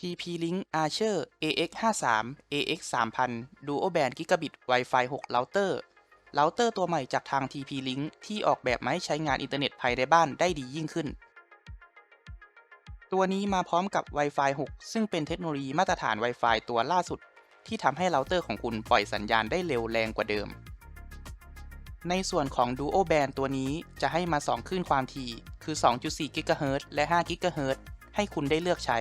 TP-Link Archer AX53 AX3000 Duo Band Gigabit Wi-Fi 6 Router เราเตอร์ตัวใหม่จากทาง TP-Link ที่ออกแบบมาให้ใช้งานอินเทอร์เน็ตภายในบ้านได้ดียิ่งขึ้น ตัวนี้มาพร้อมกับ Wi-Fi 6 ซึ่งเป็นเทคโนโลยีมาตรฐาน Wi-Fi ตัวล่าสุด ที่ทำให้เราเตอร์ของคุณปล่อยสัญญาณได้เร็วแรงกว่าเดิม ในส่วนของ Duo Band ตัวนี้จะให้มา 2 คลื่นความถี่ คือ 2.4 GHz และ 5 GHz ให้คุณได้เลือกใช้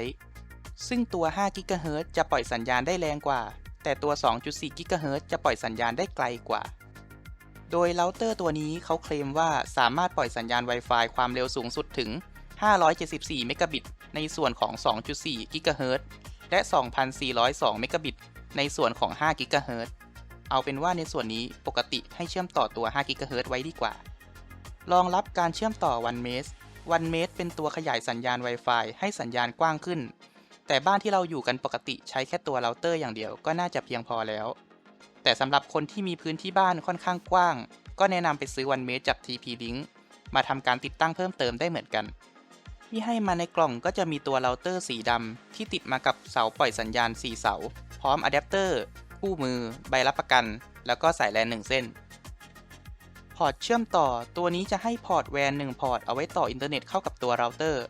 ซึ่งตัว 5 GHz จะปล่อยสัญญาณได้แรงกว่า แต่ตัว 2.4 GHz จะปล่อยสัญญาณได้ไกลกว่า โดยเราเตอร์ตัวนี้เขาเคลมว่าสามารถปล่อยสัญญาณ Wi-Fi ความเร็วสูงสุดถึง 574 เมกะบิต ในส่วนของ 2.4 GHz และ 2,402 เมกะบิต ในส่วนของ 5 GHz เอาเป็นว่าในส่วนนี้ปกติให้เชื่อมต่อตัว 5 GHz ไว้ดีกว่า รองรับการเชื่อมต่อ1เมตร1เมตรเป็นตัวขยายสัญญาณ Wi-Fi ให้สัญญาณกว้างขึ้น แต่บ้านที่เราอยู่กันปกติใช้แค่ตัวเราเตอร์อย่างเดียวก็น่าจะเพียงพอแล้ว แต่สำหรับคนที่มีพื้นที่บ้านค่อนข้างกว้าง ก็แนะนำไปซื้อ1เมตรจาก TP-Link มาทำการติดตั้งเพิ่มเติมได้เหมือนกัน ที่ให้มาในกล่องก็จะมีตัวเราเตอร์สีดำที่ติดมากับเสาปล่อยสัญญาณ 4 เสา พร้อมอะแดปเตอร์คู่มือ ใบรับประกัน แล้วก็สายแลน1เส้น พอร์ตเชื่อมต่อตัวนี้จะให้พอร์ตแวน1พอร์ตเอาไว้ต่ออินเทอร์เน็ตเข้ากับตัวเราเตอร์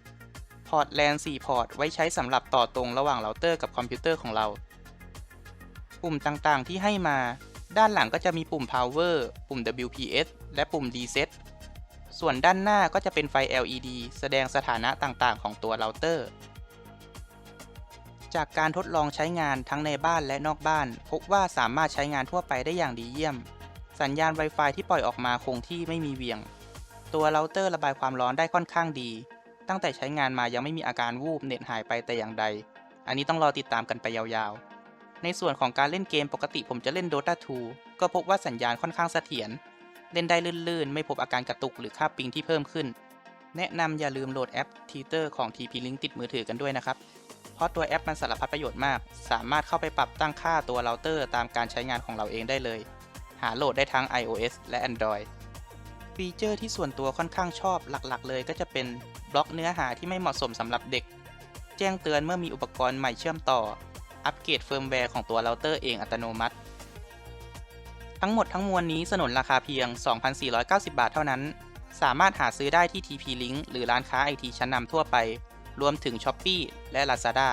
พอร์ตแลน4พอร์ต ไว้ใช้สำหรับต่อตรงระหว่างเราเตอร์กับคอมพิวเตอร์ของเรา ปุ่มต่างๆที่ให้มา ด้านหลังก็จะมีปุ่ม power ปุ่ม WPS และปุ่ม reset ส่วนด้านหน้าก็จะเป็นไฟ LED แสดงสถานะต่างๆ ของตัวเราเตอร์ จากการทดลองใช้งานทั้งในบ้านและนอกบ้าน พบว่าสามารถใช้งานทั่วไปได้อย่างดีเยี่ยม สัญญาณ Wi-Fi ที่ปล่อยออกมาคงที่ไม่มีเวี่ยง ตัวเราเตอร์ระบายความร้อนได้ค่อนข้างดี ตั้งแต่ใช้งานมายังไม่มีอาการวูบเน็ตหายไปแต่อย่างใด อันนี้ต้องรอติดตามกันไปยาวๆ ในส่วนของการเล่นเกมปกติผมจะเล่น Dota 2 ก็พบว่าสัญญาณค่อนข้างเสถียร เล่นได้ลื่นๆ ไม่พบอาการกระตุกหรือค่าปิงที่เพิ่มขึ้น แนะนำอย่าลืมโหลดแอป Teeter ของ TP-Link ติดมือถือกันด้วยนะครับ เพราะตัวแอปมันสารพัดประโยชน์มาก สามารถเข้าไปปรับตั้งค่าตัวเราเตอร์ ตามการใช้งานของเราเองได้เลย หาโหลดได้ทั้ง iOS และ Android ฟีเจอร์ที่ส่วนตัวค่อนข้างชอบหลักๆ เลยก็จะเป็นบล็อกเนื้อหาที่ไม่เหมาะสมสำหรับเด็ก แจ้งเตือนเมื่อมีอุปกรณ์ใหม่เชื่อมต่อ อัปเกรดเฟิร์มแวร์ของตัวเราเตอร์เองอัตโนมัติ ทั้งหมดทั้งมวลนี้สนนราคาเพียง 2,490 บาทเท่านั้น สามารถหาซื้อได้ที่ TP-Link หรือร้านค้าไอทีชั้นนำทั่วไป รวมถึง Shopee และ Lazada